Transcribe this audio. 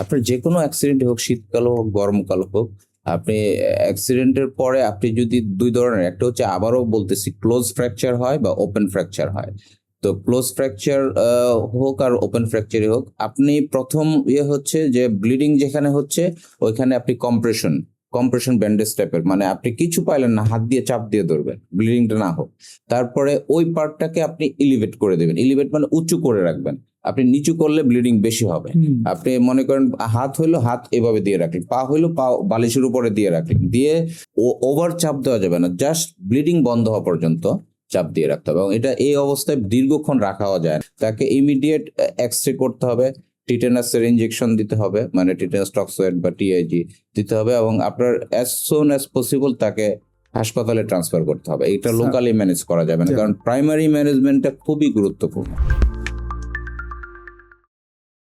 আপনার যে কোনো অ্যাক্সিডেন্ট হোক, শীতকাল হোক, গরমকাল হোক, আপনি অ্যাক্সিডেন্টের পরে আপনি যদি দুই ধরনের, একটা হচ্ছে আবারও বলতেছি ক্লোজ ফ্র্যাকচার হয় বা ওপেন ফ্র্যাকচার হয়। তো ক্লোজ ফ্র্যাকচার হোক আর ওপেন ফ্র্যাকচারই হোক, আপনি প্রথম ইয়ে হচ্ছে যে ব্লিডিং যেখানে হচ্ছে, ওইখানে আপনি কম্প্রেশন কম্প্রেশন ব্যান্ডেজ টাইপের মানে আপনি কিছু পাইলেন না, হাত দিয়ে চাপ দিয়ে ধরবেন ব্লিডিংটা না হোক। তারপরে ওই পার্টটাকে আপনি ইলিভেট করে দেবেন। ইলিভেট মানে উঁচু করে রাখবেন। আপনি নিচু করলে ব্লিডিং বেশি হবে। আপনি মনে করেন হাত হইল হাত এভাবে দিয়ে রাখলেন পা হইল পা বালিশের উপরে দিয়ে রাখলেন দিয়ে ওভার চাপ দেওয়া যাবে না জাস্ট ব্লিডিং বন্ধ হওয়া পর্যন্ত চাপ দিয়ে রাখতে হবে এবং এটা এই অবস্থায় দীর্ঘক্ষণ রাখাও যায় না। তাকে ইমিডিয়েট এক্স রে করতে হবে টিটেনাসের ইঞ্জেকশন দিতে হবে মানে টিটেনাস টক্সয়েড বা টিআইজি দিতে হবে এবং আপনার অ্যাজ সোন অ্যাজ পসিবল তাকে হাসপাতালে ট্রান্সফার করতে হবে। এটা লোকালি ম্যানেজ করা যাবে না কারণ প্রাইমারি ম্যানেজমেন্টটা খুবই গুরুত্বপূর্ণ।